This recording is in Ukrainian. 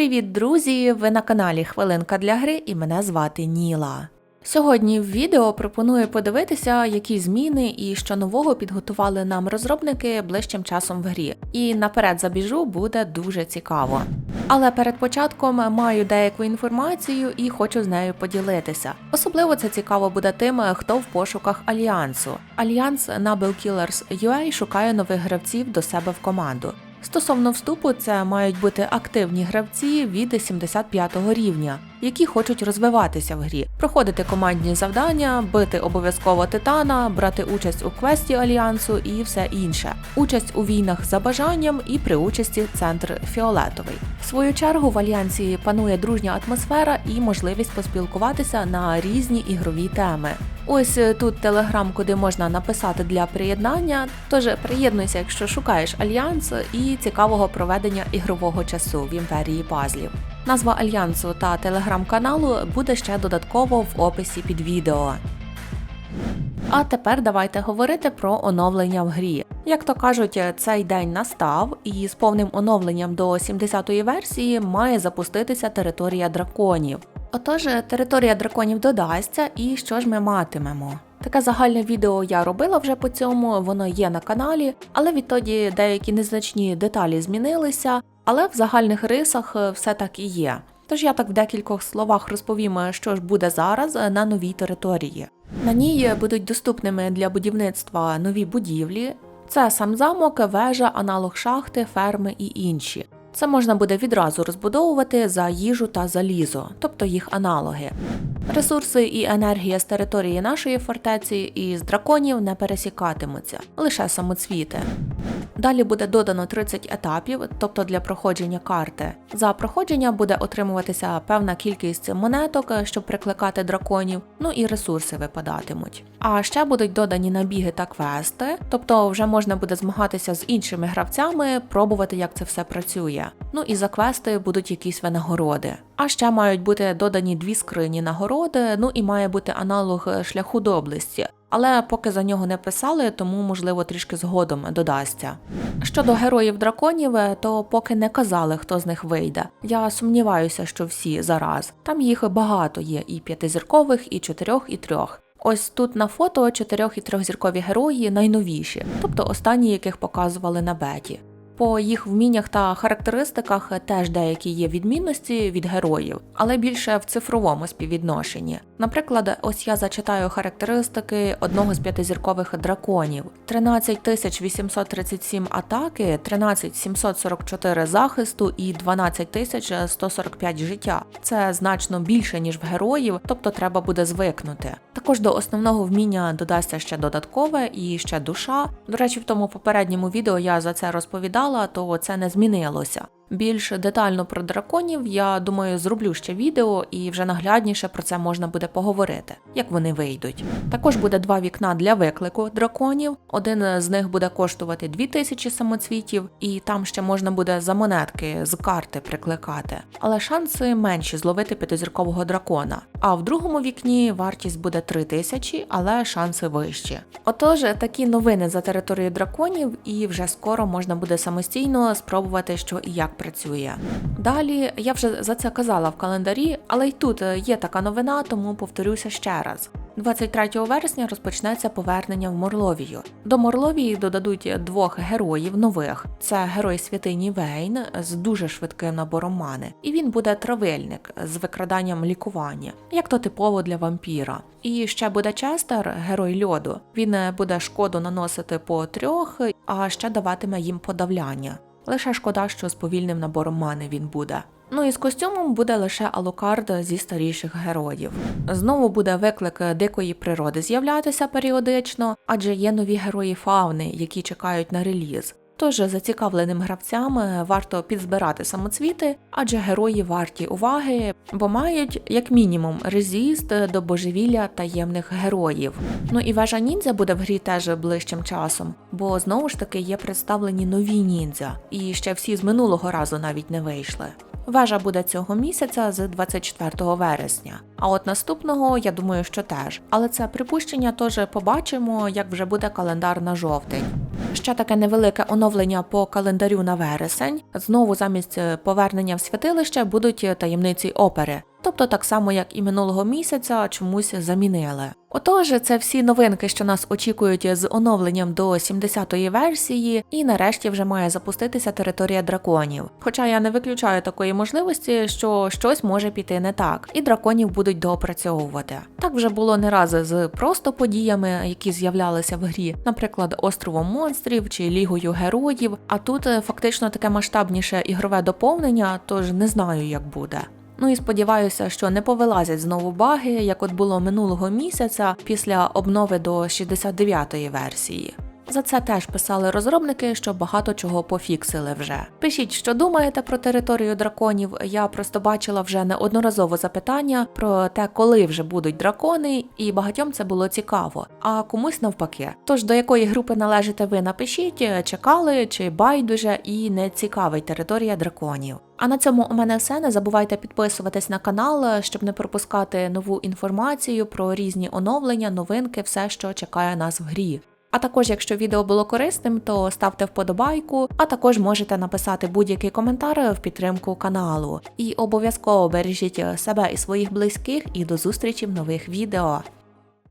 Привіт, друзі! Ви на каналі Хвилинка для гри і мене звати Ніла. Сьогодні в відео пропоную подивитися, які зміни і що нового підготували нам розробники ближчим часом в грі. І наперед забіжу буде дуже цікаво. Але перед початком маю деяку інформацію і хочу з нею поділитися. Особливо це цікаво буде тим, хто в пошуках альянсу. Альянс на Killers UA шукає нових гравців до себе в команду. Стосовно вступу, це мають бути активні гравці від 75-го рівня, які хочуть розвиватися в грі, проходити командні завдання, бити обов'язково титана, брати участь у квесті альянсу і все інше. Участь у війнах за бажанням і при участі центр фіолетовий. Свою чергу в альянсі панує дружня атмосфера і можливість поспілкуватися на різні ігрові теми. Ось е, тут телеграм, куди можна написати для приєднання. Тож приєднуйся, якщо шукаєш альянс і цікавого проведення ігрового часу в імперії пазлів. Назва альянсу та телеграм-каналу буде ще додатково в описі під відео. А тепер давайте говорити про оновлення в грі. Як то кажуть, цей день настав, і з повним оновленням до 70-ї версії має запуститися територія драконів. Отож, територія драконів додасться, і що ж ми матимемо? Таке загальне відео я робила вже по цьому, воно є на каналі, але відтоді деякі незначні деталі змінилися, але в загальних рисах все так і є. Тож я так в декількох словах розповім, що ж буде зараз на новій території. На ній будуть доступними для будівництва нові будівлі. Це сам замок, вежа, аналог шахти, ферми і інші. Це можна буде відразу розбудовувати за їжу та залізо, тобто їх аналоги. Ресурси і енергія з території нашої фортеці і з драконів не пересікатимуться, лише самоцвіти. Далі буде додано 30 етапів, тобто для проходження карти. За проходження буде отримуватися певна кількість монеток, щоб прикликати драконів, ну і ресурси випадатимуть. А ще будуть додані набіги та квести, тобто вже можна буде змагатися з іншими гравцями, пробувати, як це все працює. Ну і за квести будуть якісь винагороди. А ще мають бути додані дві скрині нагороди, ну і має бути аналог шляху доблесті. Але поки за нього не писали, тому можливо трішки згодом додасться. Щодо героїв драконів, то поки не казали, хто з них вийде. Я сумніваюся, що всі зараз. Там їх багато є, і п'ятизіркових, і чотирьох, і трьох. Ось тут на фото чотирьох і трьохзіркові герої найновіші, тобто останні, яких показували на беті. По їх вміннях та характеристиках теж деякі є відмінності від героїв, але більше в цифровому співвідношенні. Наприклад, ось я зачитаю характеристики одного з п'ятизіркових драконів: 13 837 атаки, 13 744 захисту і 12 145 життя. Це значно більше ніж в героїв, тобто треба буде звикнути. Також до основного вміння додасться ще додаткове і ще душа. До речі, в тому попередньому відео я за це розповідала, то це не змінилося. Більш детально про драконів, я думаю, зроблю ще відео і вже наглядніше про це можна буде поговорити, як вони вийдуть. Також буде два вікна для виклику драконів. Один з них буде коштувати 2000 самоцвітів, і там ще можна буде за монетки з карти прикликати. Але шанси менші зловити п'ятизіркового дракона. А в другому вікні вартість буде 3000, але шанси вищі. Отож, такі новини за територією драконів, і вже скоро можна буде самостійно спробувати, що і як працює. Далі я вже за це казала в календарі, але й тут є така новина, тому повторюся ще раз. 23 вересня розпочнеться повернення в Морловію. До Морловії додадуть двох героїв нових: це герой святині Вейн з дуже швидким набором мани, і він буде травильник з викраданням лікування, як то типово для вампіра. І ще буде Честер, герой льоду. Він буде шкоду наносити по трьох, а ще даватиме їм подавляння. Лише шкода, що з повільним набором мани він буде. Ну і з костюмом буде лише алокард зі старіших героїв. Знову буде виклик дикої природи з'являтися періодично, адже є нові герої фауни, які чекають на реліз. Тож зацікавленим гравцям варто підзбирати самоцвіти, адже герої варті уваги, бо мають як мінімум резіст до божевілля таємних героїв. Ну і вежа ніндзя буде в грі теж ближчим часом, бо знову ж таки є представлені нові ніндзя, і ще всі з минулого разу навіть не вийшли. Вежа буде цього місяця з 24 вересня. А от наступного, я думаю, що теж. Але це припущення теж побачимо, як вже буде календар на жовтень. Ще таке невелике оновлення по календарю на вересень. Знову замість е, повернення в святилище будуть е, таємниці опери. Тобто так само, як і минулого місяця, чомусь замінили. Отож, це всі новинки, що нас очікують з оновленням до 70-ї версії, і нарешті вже має запуститися територія драконів. Хоча я не виключаю такої можливості, що щось може піти не так, і драконів будуть доопрацьовувати. Так вже було не раз з просто подіями, які з'являлися в грі, наприклад, островом монстрів чи лігою героїв. А тут фактично таке масштабніше ігрове доповнення, тож не знаю, як буде. Ну і сподіваюся, що не повилазять знову баги, як от було минулого місяця після обнови до 69-ї версії. За це теж писали розробники, що багато чого пофіксили вже. Пишіть, що думаєте про територію драконів. Я просто бачила вже неодноразово запитання про те, коли вже будуть дракони, і багатьом це було цікаво. А комусь навпаки. Тож до якої групи належите ви напишіть, чекали чи байдуже і не цікавить територія драконів. А на цьому у мене все. Не забувайте підписуватись на канал, щоб не пропускати нову інформацію про різні оновлення, новинки, все, що чекає нас в грі. А також, якщо відео було корисним, то ставте вподобайку, а також можете написати будь-який коментар в підтримку каналу. І обов'язково бережіть себе і своїх близьких, і до зустрічі в нових відео.